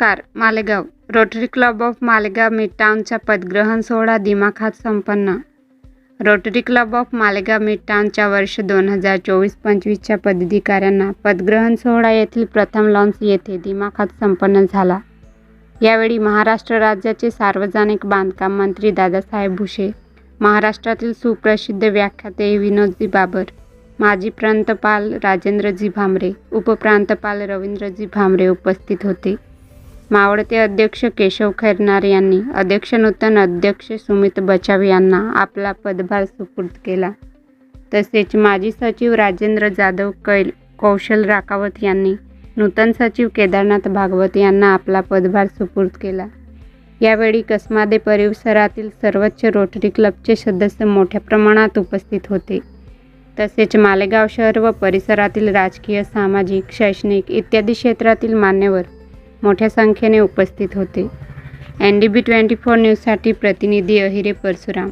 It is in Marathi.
नमस्कार Malegaon. Rotary Club of Malegaon मिडटाऊनचा पदग्रहण सोहळा दिमाखात संपन्न. रोटरी क्लब ऑफ मालेगाव मिडटाऊनच्या वर्ष दोन हजार चोवीस पंचवीसच्या पदाधिकाऱ्यांना पदग्रहण सोहळा येथील प्रथम लॉन्स येथे दिमाखात संपन्न झाला. यावेळी महाराष्ट्र राज्याचे सार्वजनिक बांधकाम मंत्री दादासाहेब भुसे महाराष्ट्रातील सुप्रसिद्ध व्याख्याते विनोदजी बाबर माजी प्रांतपाल राजेंद्रजी भामरे उपप्रांतपाल रवींद्रजी भामरे उपस्थित होते. मावळते अध्यक्ष केशव खैरनार यांनी अध्यक्ष नूतन अध्यक्ष सुमित बचाव यांना आपला पदभार सुपूर्द केला. तसेच माजी सचिव राजेंद्र जाधव कैल कौशल राकावत यांनी नूतन सचिव केदारनाथ भागवत यांना आपला पदभार सुपूर्द केला. यावेळी कसमादे परिसरातील सर्वोच्च रोटरी क्लबचे सदस्य मोठ्या प्रमाणात उपस्थित होते. तसेच मालेगाव शहर व परिसरातील राजकीय सामाजिक शैक्षणिक इत्यादी क्षेत्रातील मान्यवर मोठ्या संख्येने उपस्थित होते. N D B twenty four न्यूजसाठी प्रतिनिधी अहिरे परशुराम.